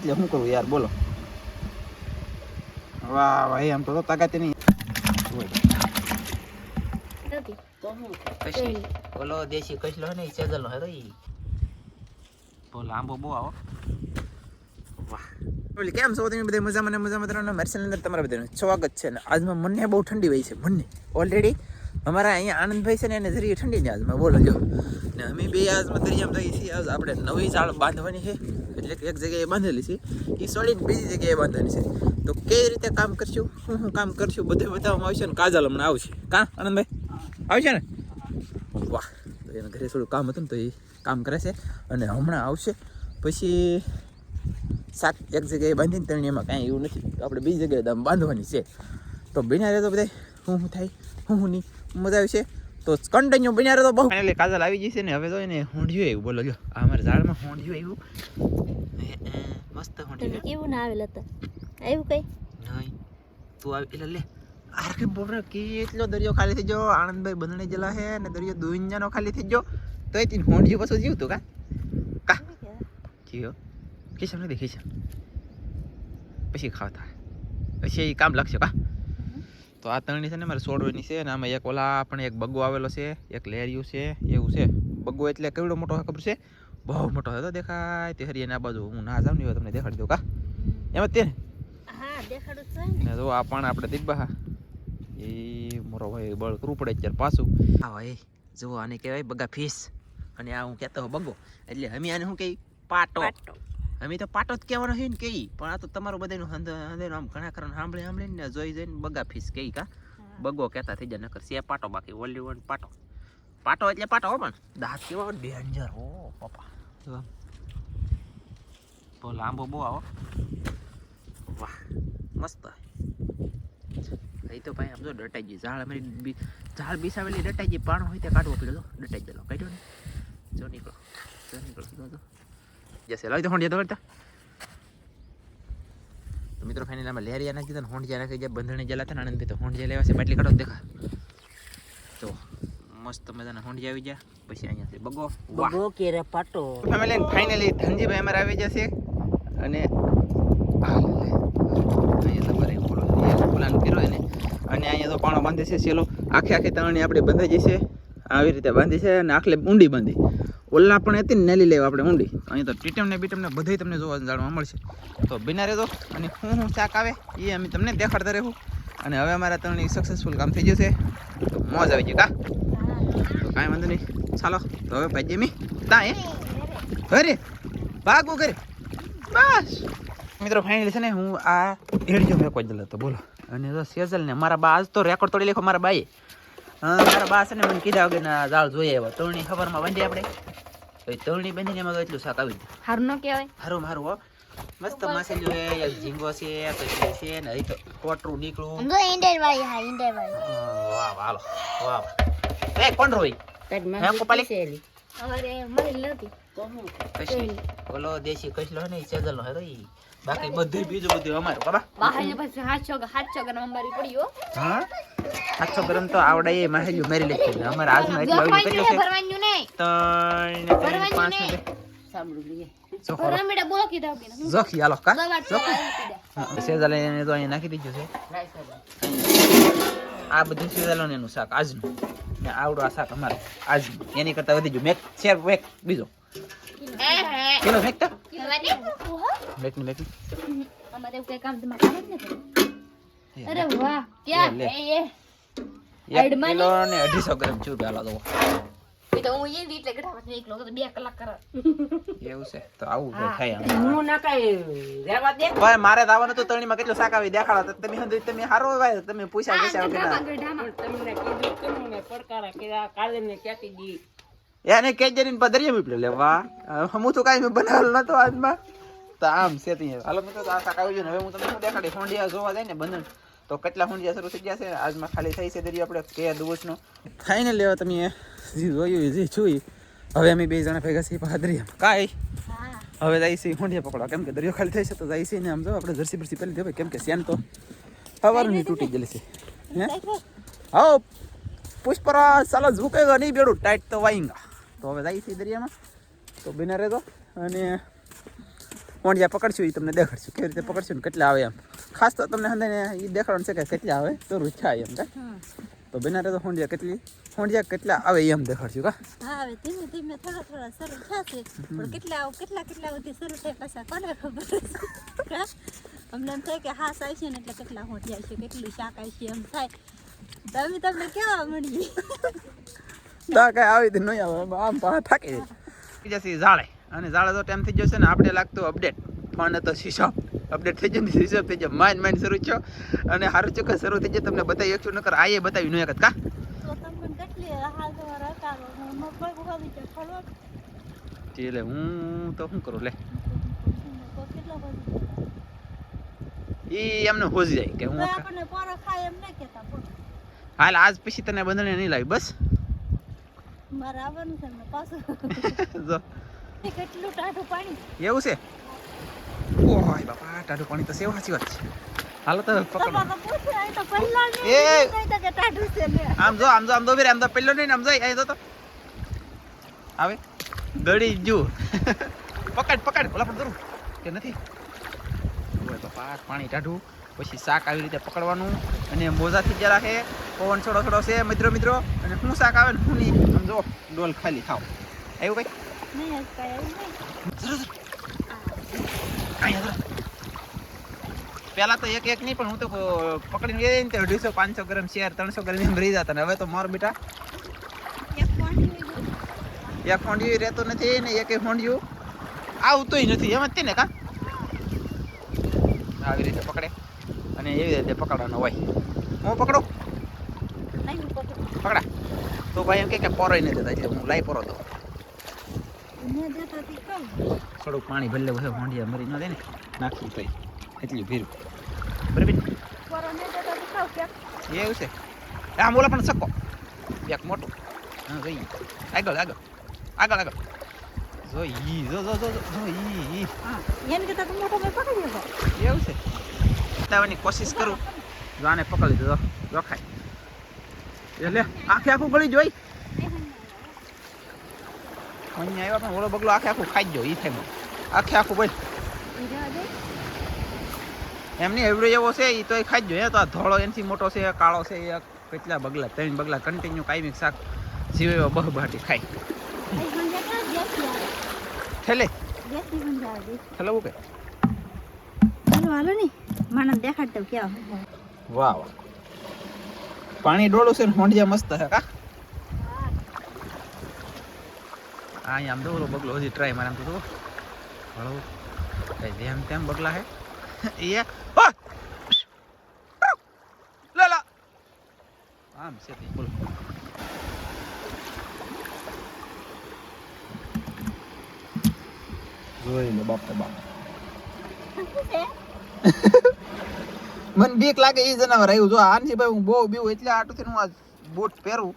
એટલે શું કરું યાર બોલો. વાહ વાહ આમ તો તાકાત નહીં બોલો દેશી કસલો ને ઈ સેજલનો હે ઈ. બોલો આંબો બહુ આવો. વાહ. ઓલી કેમ છો તમે બધા? મજામાં ને મજામાં? તમારા મરસલ અંદર તમારા બધાનું સ્વાગત છે. ને આજમાં મને બહુ ઠંડી હોય છે મને. ઓલરેડી અમારા અહીંયા આનંદભાઈ છે ને એને જરી ઠંડી ને આજમાં. બોલો જો. ને અમે બે આજમાં દરિયામાં જઈએ છીએ. આજ આપણે નવી જાળ બાંધવાની છે. એટલે એક જગ્યાએ બાંધેલી છે. એ સોલિડ બીજી જગ્યાએ બાંધેલી છે. તો કઈ રીતે કામ કરશું? શું શું કામ કરશું? બધું બતાવવામાં આવશે ને કાજલ હમણાં આવશે. કા? આનંદભાઈ? આવશે ને? વાહ. તો એના ઘરે થોડું કામ હતું ને તો એ કામ કરે છે. અને હમણાં આવશે. પછી સાત એક જગ્યાએ બાંધીને ત્રણ એમાં કાંઈ એવું નથી. આપણે બીજી જગ્યાએ બાંધવાની છે. તો બિના રહે તો બધા શું શું થાય? શું શું નહીં. મજા આવશે તો કન્ટિન્યુ બન્યા રહે તો બહુ. એટલે કાજલ આવી જશે ને હવે તો એને હોંડિયું આવ્યું. બોલો જો આ અમારા ઝાડમાં હોંડિયું આવ્યું. મસ્ત હોંડિયું. કેવું ના આવેલ હતા? આવ્યું કઈ? નહીં તું આવી એટલે લે. આર કે બોલ કેટલો દરિયો ખાલી થઈ ગયો? આનંદભાઈ બંધણે જલા હે ને દરિયો દુનિયાનો ખાલી થઈ ગયો. તો એ તીન હોંડિયું પાછું જીવતું કા? કા? જીવો. ખીસા નથી છે પછી ખાવતા પછી એ કામ લાગશે કા? તો આ ત્રણની છે ને મારે સોડવાની છે ને આમાં એક ઓલા પણ એક બગો આવેલો છે એક લેરિયું છે એવું છે. બગો એટલે કેવડો મોટો ખબર છે? બહુ મોટો હતો દેખાય. તે હરિયાને આ બાજુ હું ના જાઉં ને તમને દેખાડી દઉં કા? એમાં તે જ છે. ને જો આ પણ આપણે દીબા એ મોરો ભાઈ બળ કરવું પડે અત્યારે પાછું. હા ભાઈ જુઓ આને કહેવાય બગા ફીસ. અને આ હું કહેતો બગો. એટલે અમે આને શું કહી? પાટો. અમે તો પાટો જ કહેવાનો છે ને કહી પણ આ તો તમારું બધાનું હંધ હંધેનું આમ ઘણા ખરા સાંભળી સાંભળીને ને જોઈ જોઈને બગા ફીસ કહી કા. બગો કહેતા થઈ જાય નકર છે પાટો બાકી ઓનલી વન પાટો. પાટો એટલે પાટો હો પણ. દાંત કેવો ડેન્જર હો પપ્પા. બહુ લાંબો બહુ આવો. વાહ મસ્ત. એ તો ભાઈ આમ જો ડટાઈ ગઈ. ઝાડ અમારી ઝાડ બીસાવેલી ડટાઈ ગઈ. પાણો હોય તે કાઢવો પડ્યો ડટાઈ ગયેલો કાઢ્યો ને. જો નીકળો. જો નીકળો. જો. જશે લાવી તો હોંડિયા તો કરતા તો મિત્રો ફાઇનલ આમાં લેરિયા નાખી દીધા હોંડિયા નાખી જ્યાં બંધણે જેલા હતા ને આનંદભાઈ તો હોંડિયા લેવા છે બાટલી કાઢો દેખા તો મસ્ત મજાના હોંડિયા આવી ગયા પછી અહીંયા છે બગો બગો કે રે પાટો ફેમિલી ફાઇનલી ધનજીભાઈ અમારે આવી જશે અને અને અહીંયા તો પાણો બાંધે છે સેલો આખે આખે તરણી આપણે બંધાઈ જશે આવી રીતે બાંધી છે અને આખલે ઊંડી બાંધી. ઓલા પણ હતી ને નેલી લેવા આપણે ઊંડી. અહીં તો ટીટમ ને બીટમ ને બધું તમને જોવા જાણવા મળશે. તો બિના રહેજો અને હું હું શાક આવે એ અમે તમને દેખાડતા રહેવું. અને હવે અમારા ત્રણની સક્સેસફુલ કામ થઈ જશે. મોજ આવી ગઈ કા? કાંઈ વાંધો નહીં. ચાલો, તો હવે ભાઈ જમી, તા એ અરે ભાગો કરે બસ. મિત્રો ફાઇનલી છે ને હું આ એડિયો મેકો જ હતો બોલો. અને તો સેજલ ને મારા બા, આજ તો રેકોર્ડ તોડી લેખો મારા બાએ. હા મારા બા ને મને કીધા વગર ના જોઈએ આવ્યા તળની ખબરમાં બાંધી આપણે. તો એ બાંધીને એમાં એટલું શાક આવી હારું ન કહેવાય. હારું મારું હો. મસ્ત માસેલું છે એક ઝીંગો છે પછી છે ને અહીં તો કોટરું નીકળું. તો ઇન્ડિયન વાળી હા ઇન્ડિયન વાળી વાહ વાહ વાહ એ કોણ રોઈ? હે કશી ઓલો દેશી કસલો ને નો હે બાકી બધું બીજું બધું અમારું બાબા બહાર પછી સાતસો સાતસો ગ્રામ અમારી પડ્યો હા. સાતસો ગ્રામ તો આવડે એ માહેલું મેરી લે છે. અમારે આજમાં એટલું આવ્યું કેટલું છે ભરવાનું નહીં. ત્રણ ને ત્રણ પાંચ ને ને બીજો. કિલો. મેક તો મેકની મેક અમારે એવું કઈ કામ તમારે કામ જ નથી. અરે વાહ ક્યાં? લે, લે. એ એ. એક કિલો ને અઢીસો ગ્રામ છું પેલા તો. એ તો હું એ જ એટલે ઘટાડવા નહીં એકલો તો બે કલાક કરે. એવું છે? તો આવું થાય હું ના કઈ રેવા દે. ભાઈ મારે તો આવવાનું હતું તણીમાં કેટલું શાક આવી દેખાડો. તો તમે હંધુય તમે હારો ભાઈ તમે પૈસા પૂછ્યા વગર. ના. એને કે જરીને પધરીએ મીપલે લેવા. હું તો કાઈ મેં બનાવેલ નતો આજમાં. તો આમ છે ત્યાં. હાલો મિત્રો તો આ શાક આવી ને હવે હું તમને શું દેખાડી હોંડિયા જોવા જાય ને બંધન તો કેટલા હોંડિયા શરૂ થઈ ગયા છે? આજમાં ખાલી થઈ છે દરિયો આપણે કે દિવસનો ખાઈને લેવા તમે જે જોયું જે જોઈ હવે અમે બે જણા ભેગા છીએ પાદરી કાંઈ? હવે જાય છે હોંડિયા પકડવા. કેમ કે દરિયો ખાલી થઈ છે તો જાય છે ને આમ જો આપણે જર્સી બરસી પહેલી દેવાય કેમ કે સેન તો સવારની તૂટી ગયેલી છે. હે? હા પુષ્પરાજ સાલા ઝૂકેગા નહીં બેડું. ટાઈટ તો વાઈંગા તો હવે જાય છે દરિયામાં. તો બિના રહેતો અને હોંડિયા પકડશું એ તમને દેખાડશું. કેવી રીતે પકડશું ને કેટલા આવે એમ. ખાસ તો તમને હંદાને એ દેખાડવાનું છે કે કેટલા આવે તો થાય એમ કા. તો બના તો હોંડિયા કેટલી હોંડિયા કેટલા આવે એમ દેખાડશું કા. હા હવે ધીમે ધીમે થોડા થોડા શરૂ થશે. પણ કેટલા કેટલા કેટલા સુધી શરૂ થાય પાછા કોને ખબર અમને એમ થાય કે હા સાય છે ને એટલે કેટલા હોંડિયા છે કેટલું શાક આવશે એમ થાય. તો અમે તમને કેવા મળીએ દા કાંઈ આવી તો નહીં આવે આમ પાછા થાકી જશે ઝાડે. અને ઝાડે તો ટાઈમ થઈ જશે ને આપણે લાગતું અપડેટ પણ હતો શીશો. અપડેટ થઈ જાય શીશો થઈ જાય માઇન્ડ માઇન્ડ શરૂ થયો. અને સારું ચોક્કસ શરૂ થઈ જાય તમને બતાવી એકસો નકર આ એ બતાવી નહીં કા? તો છે એટલે હું તો શું કરું લે. ઈ એમને હોજી જાય કે હું તો હાલ આજ પછી તને બંધણી નહીં લાવી બસ. મારે આવવાનું છે પાછું. જો. કેટલું ટાઢું પાણી? એવું છે? ઓય બાપા ટાઢું પાણી તો સેવ સાચી વાત છે. હાલો તો પકડો. જ એ! આમ લે. આમ જો આમ જો આમ તો આમ તો પેલો નહીં આમ જોઈ અહીં તો. આવે. ગળી જો પકડ પકડ. ઓલા પણ કરું કે નથી? ઓય બાપા પાણી ટાઢું. પછી શાક આવી રીતે પકડવાનું. અને મોજાથી જ રાખે પવન છોડો છોડો છે મિત્રો મિત્રો. અને શું શાક આવે ને શું નહીં? આમ જો ડોલ ખાલી ખાવ આવ્યું કઈ પહેલા તો એક એક નહીં પણ હું તો પકડીને ગઈ ને અઢીસો પાંચસો ગ્રામ શેર ત્રણસો ગ્રામ એમ રહી જતા ને. હવે તો માર બેટા. એક હોંડિયું એક રહેતો નથી ને એક હોંડિયું. આવતોય નથી એમ જ ને કા? આવી રીતે પકડે. અને એવી રીતે પકડવાનો હોય. હું પકડું? પકડું. તો ભાઈ એમ કે પોરોય નથી થતા એટલે હું લાઈ પોરો તો. થોડુંક પાણી ભલે હોય ફોંડિયા મરી ન દે ને. નાખી તો એટલી ભીર. બરાબર? કે એવું છે? આમ ઓલા પણ શકો એક મોટું. હા જોઈ. આગળ આગળ. આગળ આગળ. જો ઈ જો જો જો જો, ઈ ઈ. એને કરતા તો મોટો મેં પકડી લીધો એવું છે? બતાવવાની કોશિશ કરું. જો આને પકડી દીધો. જો એટલે આખે આખું ગળી જોઈ અહીંયા આવ્યા પણ ઓલો બગલો આખે આખું ખાઈ જ એ થાય આખે આખું બોલ. ઈ રહેવા દે એમની એવડો એવો છે એ તો એ ખાઈ જ જોઈએ તો આ ધોળો એનથી મોટો છે કાળો છે એ કેટલા બગલા ત્રણ બગલા કન્ટિન્યુ કાયમી શાક જીવે બહ ખાઈ ખાય. અહીં સંજય ક્યાં ગેસી આવે છેલ્લે? ગેસી સંજય આવે છેલ્લે કે? હાલો હાલો ને. મને દેખાડ દઉં કેવા વાહ વાહ. પાણી ડોળું છે ને હોંડિયા મસ્ત છે કા? આ અહીંયા આમ દોરો બગલો હજી ટ્રાય મારે આમ તો જુઓ. કઈ જેમ તેમ બગલા હે. એ આમ છે બોલો. જોઈ લે બાપ બાપ. મને બીક લાગે એ જનાવર આવ્યું. જો આનથી ભાઈ હું બહુ બીવું, એટલે આટું હું આ બૂટ પહેરું.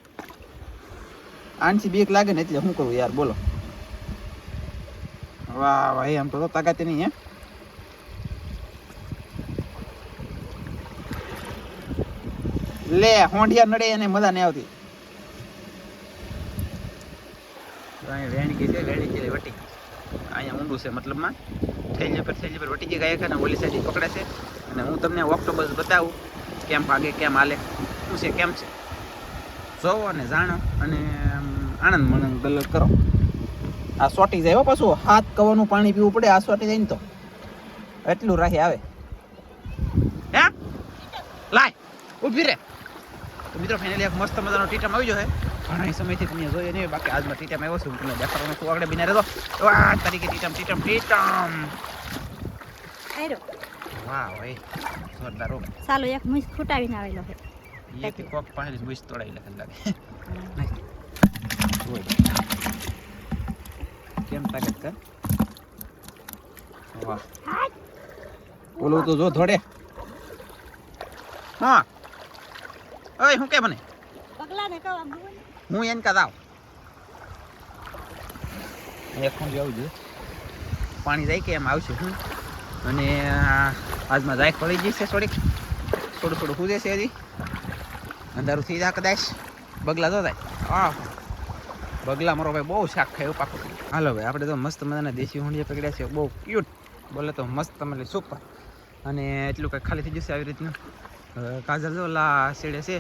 આનથી બીક લાગે ને એટલે શું કરું યાર, બોલો. વાહ વાહ આમ તો તાકાત નહીં, હે? લે, હોંડિયા નડે એને મજા નહીં આવતી. અહીંયા વેણી ગઈ છે વટી. અહીંયા ઊંડું છે મતલબમાં. થેલી પર થેલી પર વટી ગઈ ગયા ને ઓલી સાઈડ પકડે છે અને હું તમને ઓક્ટોબસ બતાવું, કેમ ભાગે, કેમ હાલે. શું છે, કેમ છે? જોવો અને જાણો. અને આનંદ મનન ગલત કરો. આ સોટી જાય હો પાછું. હાથ કવાનું પાણી પીવું પડે આ સોટી જાય ને તો. એટલું રાખી આવે. હે? લાય ઊભી રે. તો મિત્રો ફાઇનલી એક મસ્ત મજાનો ટીટમ આવી ગયો છે. ઘણા સમયથી તમે જોઈએ નહીં બાકી આજમાં ટીટમ આવ્યો છે. તમને દેખાડવાનો છું આગળ બિના રહેતો આ તરીકે ટીટમ ટીટમ ટીટમ વાહ ભાઈ. જોરદાર હો. ચાલો એક મુસ ફૂટાવીને આવેલો છે. એ કોક પાસે મુસ તોડાવી લખેલ લાગે. ઓય. કેમ તાકાત કર? વાહ. ઓલો તો જો થોડે હા. ઓય હું કે મને? પગલા ને. કહો. હું એને કા જાવ એક ફોન આવું જોઈએ પાણી જાય કે એમ આવશે હું અને આ આજમાં જાય પડી જશે થોડીક. થોડું થોડું કૂદે છે હજી. અંધારું થઈ જાય કદાચ. બગલા તો થાય. આ બગલા મારો ભાઈ બહુ શાક ખાય પાકું. હાલો ભાઈ, આપણે તો મસ્ત મજાના દેશી હોંડિયા પકડ્યા છે. બહુ ક્યુટ બોલે તો મસ્ત તમારે સુપર અને એટલું કંઈક ખાલી થઈ જશે આવી રીતનું. કાજલ જો લા શેડે છે.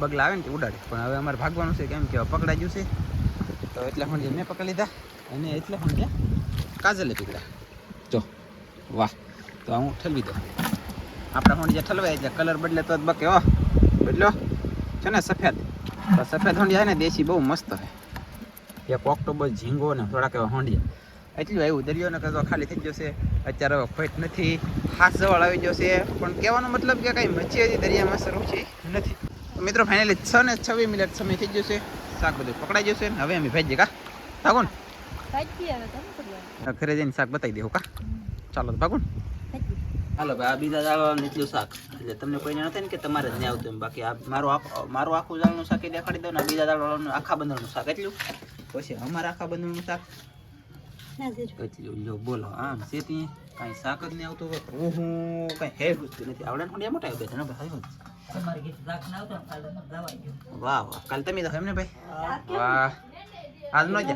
બગલા આવે ને તે ઉડાડે. પણ હવે અમારે ભાગવાનું છે, કેમ કે પકડાઈ ગયું છે. તો એટલે ફોન મેં પકડી લીધા. અને એટલે ફોન કાજલે પકડ્યા જો, વાહ. તો હું ઠલવી દઉં. આપણા જે ઠલવાય એટલે કલર બદલે તો જ બકે, હો. બદલ્યો છે ને, સફેદ. તો સફેદ હોંડિયા ને, દેશી બહુ મસ્ત છે. એક ઓક્ટોબર ઝીંગો ને થોડાક એવા હોંડિયા. એટલું આવ્યું દરિયો ને કદો ખાલી થઈ જશે અત્યારે હવે ખોટ નથી. હાથ જવળ આવી જશે પણ કહેવાનો મતલબ કે કાંઈ મચી હજી દરિયામાં શરૂ છે? નથી. તો મિત્રો ફાઇનલી છ ને છવ્વીસ મિનિટ સમય થઈ જશે શાક બધું પકડાઈ જશે ને હવે અમે ભાઈ કા? ભાગો ને ઘરે જઈને શાક બતાવી દેવું કા? ચાલો તો ભાગો ને હાલો ભાઈ આ બીજા દાળવાનું એટલું શાક. એટલે તમને કોઈને નથી ને કે તમારે જ નહીં આવતું એમ. બાકી આ મારું આખું મારું આખું દાળનું શાક એ દેખાડી દઉં ને આ બીજા દાળવાનું આખા બંદરનું શાક. એટલું? પછી અમારા આખા બંધણનું શાક? લો બોલો. આમ છે ત્યાં કાંઈ શાક જ નહીં આવતું હોય? હું કાંઈ હે ગુસ્તું નથી. આવડે પણ થોડી મોટા બેઠા ને ભાઈ? વાહ વાહ. કાલ તમે તો એમને ભાઈ? વાહ. આજ નો જ.